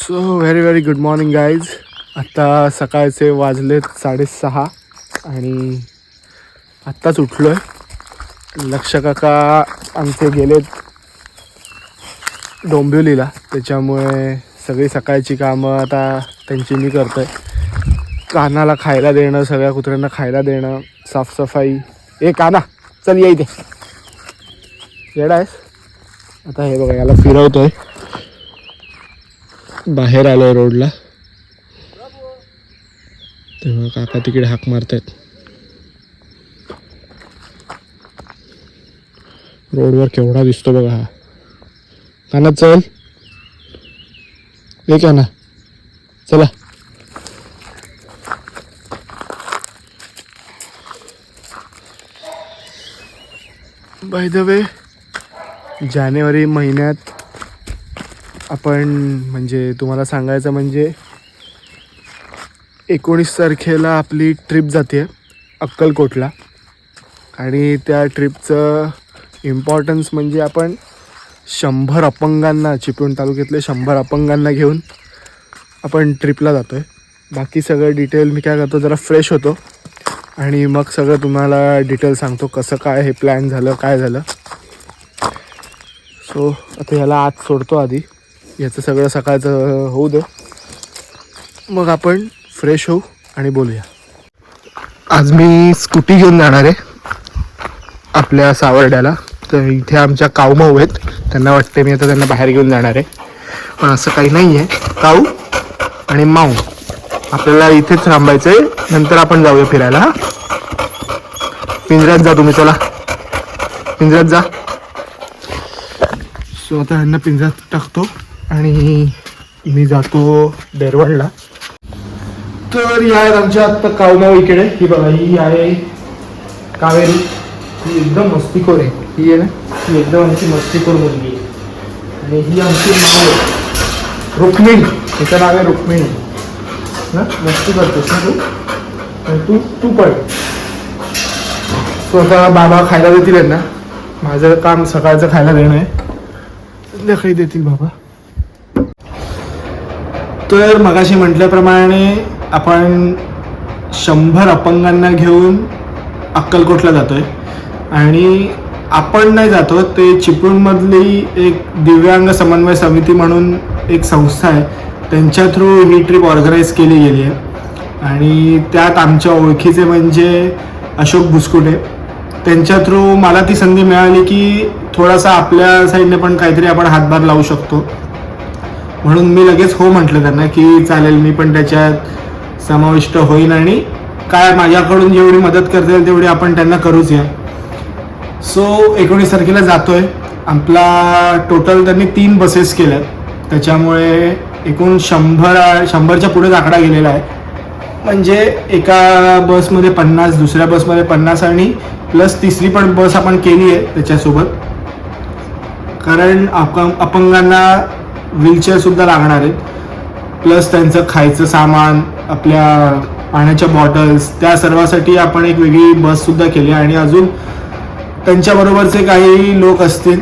So very very good morning guys आत्ता सकाळचे वाजलेत साडेसहा आणि आत्ताच उठलो आहे लक्ष काका आमचे गेलेत डोंबिवलीला. त्याच्यामुळे सगळी सकाळची कामं आता त्यांची मी करतो आहे कानाला खायला देणं सगळ्या कुत्र्यांना खायला देणं साफसफाई. ए काना चल ये इथे. येडा आहेस? आता हे बघा याला फिरवतोय. बाहेर आलोय रोडला. तेव्हा काका तिकडे हाक मारतायत. रोडवर केवढा दिसतो बघा हा. काना चल. एक आहे ना चला. बाय द वे जानेवारी महिन्यात आपण म्हणजे तुम्हाला सांगायचं म्हणजे एकोणीस तारखेला आपली ट्रिप जाते अक्कलकोटला. आणि त्या ट्रिपचं इम्पॉर्टन्स म्हणजे आपण शंभर अपंगांना चिपळूण तालुक्यातले शंभर अपंगांना घेऊन आपण ट्रिपला जातो आहे बाकी सगळं डिटेल मी काय करतो जरा फ्रेश होतो. आणि मग सगळं तुम्हाला डिटेल सांगतो कसं काय हे प्लॅन झालं काय झालं. सो आता ह्याला आत सोडतो आधी. याचं सगळं सकाळचं होऊ दे. मग आपण फ्रेश होऊ आणि बोलूया. आज मी स्कूटी घेऊन जाणार आहे आपल्या सावर्ड्याला. तर इथे आमच्या काऊमाऊ आहेत. त्यांना वाटते मी आता त्यांना बाहेर घेऊन जाणार आहे. पण असं काही नाही आहे काऊ आणि माऊ. आपल्याला इथेच थांबायचं आहे नंतर आपण जाऊया फिरायला हा? पिंजऱ्यात जा तुम्ही चला. पिंजऱ्यात जा. सो आता ह्यांना पिंजऱ्यात टाकतो. आणि मी जातो डेरवडला तर या आहेत आमच्या आत्ता कावमाव इकडे. ही बघा ही आहे कावेरी. ही एकदम मस्तीखोर आहे. ही आहे ना? ही एकदम आमची मस्तीखोर मुलगी आहे. आणि ही आमची नाव आहे. रुक्मिणी. तिचं नाव आहे रुक्मिणी. ना मस्ती करतोस ना तू? आणि तू तू पण स्वतः बाबा खायला देतील ना? माझं काम सकाळचं खायला देणं आहे. संध्याकाळी देतील बाबा. तर मगाशी म्हटल्याप्रमाणे आपण शंभर अपंगांना घेऊन अक्कलकोटला जातोय. आणि आपण नाही जातो ते चिपळूणमधली एक दिव्यांग समन्वय समिती म्हणून एक संस्था आहे. त्यांच्या थ्रू ही ट्रिप ऑर्गनाईज केली गेली आहे. आणि त्यात आमच्या ओळखीचे म्हणजे अशोक बुसकुटे त्यांच्या थ्रू मला ती संधी मिळाली की थोडासा आपल्या साईडने पण काहीतरी आपण हातभार लावू शकतो. म्हणून मी लगेच हो म्हटलं त्यांना की चालेल मी पण त्याच्यात समाविष्ट होईन आणि काय माझ्याकडून जेवढी मदत करता येईल तेवढी आपण त्यांना करूच या सो एकोणीस तारखेला जातोय. आपला टोटल त्यांनी तीन बसेस केल्यात. त्याच्यामुळे एकूण शंभर शंभरच्या पुढेच आकडा गेलेला आहे. म्हणजे एका बसमध्ये पन्नास दुसऱ्या बसमध्ये पन्नास आणि प्लस तिसरी पण बस आपण केली आहे त्याच्यासोबत. कारण अपंग अपंगांना व्हीलचेअरसुद्धा लागणार आहेत प्लस त्यांचं खायचं सामान आपल्या पाण्याच्या बॉटल्स त्या सर्वासाठी आपण एक वेगळी बससुद्धा केली आहे. आणि अजून त्यांच्याबरोबरचे काही लोक असतील.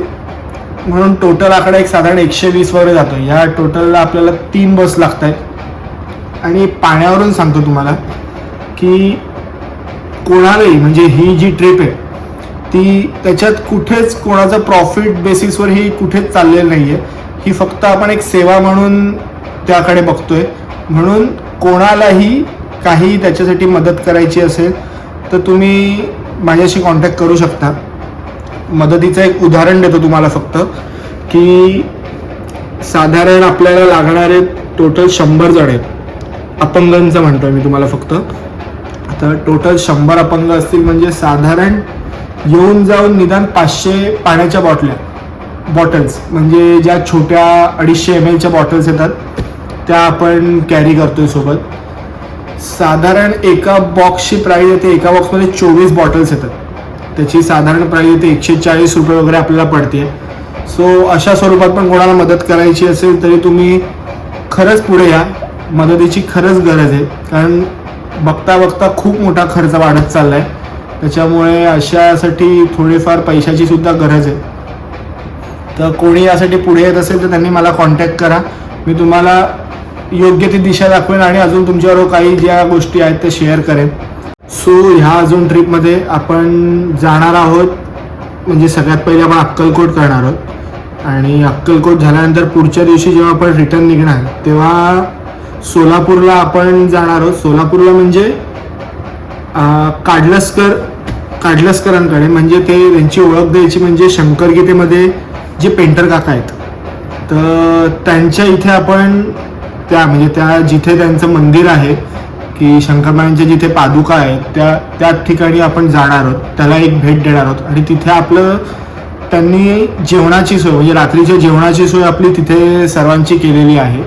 म्हणून टोटल आकडा एक साधारण एकशे वीस वगैरे जातो या टोटलला आपल्याला तीन बस लागत आहेत आणि पाण्यावरून सांगतो तुम्हाला की कोणालाही म्हणजे ही जी ट्रिप आहे ती त्याच्यात कुठेच कोणाचं प्रॉफिट बेसिसवर ही कुठेच चाललेलं नाही आहे ही फक्त आपण एक सेवा म्हणून त्याकडे बघतोय. म्हणून कोणालाही काही त्याच्यासाठी मदत करायची असेल तर तुम्ही माझ्याशी कॉन्टॅक्ट करू शकता. मदतीचं एक उदाहरण देतो तुम्हाला फक्त की साधारण आपल्याला लागणारे टोटल शंभर जण आहेत. अपंगांचं म्हणतोय मी तुम्हाला फक्त. आता टोटल शंभर अपंग असतील म्हणजे साधारण येऊन जाऊन निदान पाचशे पाण्याच्या बॉटल्या बॉटल्स म्हणजे ज्या छोट्या अडीचशे एम एलच्या बॉटल्स येतात त्या आपण कॅरी करतोय सोबत. साधारण एका बॉक्सची प्राईज येते एका बॉक्समध्ये चोवीस बॉटल्स येतात. त्याची साधारण प्राईज येते एकशे चाळीस रुपये वगैरे आपल्याला पडते सो अशा स्वरूपात पण कोणाला मदत करायची असेल तरी तुम्ही खरंच पुढे या. मदतीची खरंच गरज आहे. कारण बघता बघता खूप मोठा खर्च वाढत चालला आहे त्याच्यामुळे अशासाठी थोडेफार पैशाची सुद्धा गरज आहे. तर कोणी यासाठी पुढे येत असेल तर त्यांनी मला कॉन्टॅक्ट करा. मी तुम्हाला योग्य ती दिशा दाखवेन आणि अजून तुमच्याबरोबर काही ज्या गोष्टी आहेत त्या शेअर करेन. सो ह्या अजून ट्रिपमध्ये आपण जाणार आहोत. म्हणजे सगळ्यात पहिले आपण अक्कलकोट करणार आहोत. आणि अक्कलकोट झाल्यानंतर पुढच्या दिवशी जेव्हा आपण रिटर्न निघणार तेव्हा सोलापूरला आपण जाणार आहोत. सोलापूरला म्हणजे अं, काडलसकर काडलसकरांकडे. म्हणजे ते त्यांची ओळख द्यायची म्हणजे शंकरगीतेमध्ये जे पेंटर काका आहेत तर त्यांच्या इथे आपण त्या म्हणजे त्या जिथे त्यांचं मंदिर आहे की शंकरबाईंच्या जिथे पादुका आहेत त्या त्या ठिकाणी आपण जाणार आहोत. त्याला एक भेट देणार आहोत. आणि तिथे आपलं त्यांनी जेवणाची सोय म्हणजे रात्रीच्या जेवणाची सोय आपली तिथे सर्वांची केलेली आहे.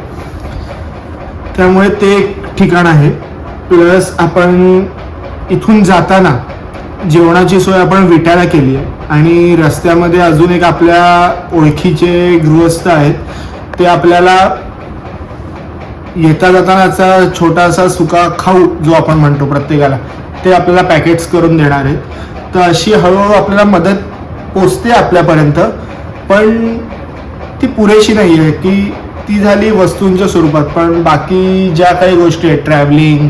त्यामुळे ते एक ठिकाण आहे. प्लस आपण इथून जाताना जेवणाची सोय आपण विटायला केली आहे. आणि रस्त्यामध्ये अजून एक आपल्या ओळखीचे गृहस्थ आहेत. ते आपल्याला येता जातानाचा छोटासा सुका खाऊ जो आपण म्हणतो प्रत्येकाला ते आपल्याला पॅकेट्स करून देणार आहेत. तर अशी हळूहळू आपल्याला मदत पोचते आपल्यापर्यंत पण ती पुरेशी नाही आहे. की ती झाली वस्तूंच्या स्वरूपात. पण बाकी ज्या काही गोष्टी आहेत ट्रॅव्हलिंग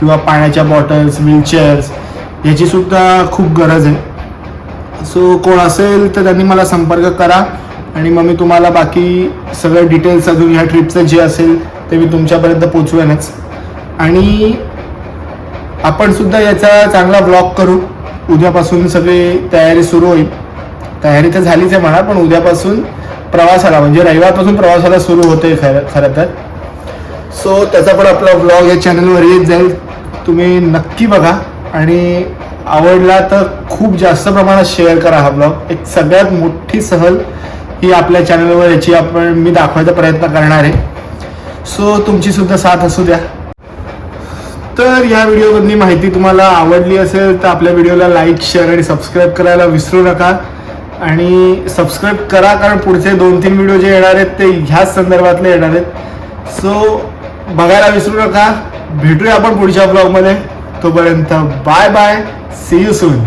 किंवा पाण्याच्या बॉटल्स व्हीलचेअर्स याची सुद्धा खूप गरज आहे. सो कोण असेल तर त्यांनी मला संपर्क करा आणि मग मी तुम्हाला बाकी सगळे डिटेल्स अजून ह्या ट्रिपचं जे असेल ते मी तुमच्यापर्यंत पोचवेनच. आणि आपण सुद्धा याचा चांगला ब्लॉग करू. उद्यापासून सगळी तयारी सुरू होईल. तयारी तर झालीच आहे म्हणा पण उद्यापासून प्रवासाला म्हणजे रविवारपासून प्रवासाला सुरू होते खरं खरं तर. सो त्याचा पण आपला ब्लॉग या चॅनलवर येत जाईल. तुम्ही नक्की बघा आणि आवडला तर खूप जास्त प्रमाणात शेअर करा हा ब्लॉग एक सगळ्यात मोठी सहल ही आपल्या चॅनलवर याची आपण मी दाखवायचा प्रयत्न करणार आहे. सो तुमची सुद्धा साथ असू द्या. तर या व्हिडिओमधली माहिती तुम्हाला आवडली असेल तर आपल्या व्हिडिओला लाईक शेअर आणि सबस्क्राईब करायला विसरू नका. आणि सबस्क्राईब करा कारण पुढचे दोन तीन व्हिडिओ जे येणार आहेत ते ह्याच संदर्भातले येणार आहेत. सो बघायला विसरू नका. भेटूया आपण पुढच्या ब्लॉगमध्ये तोपर्यंत bye bye see you soon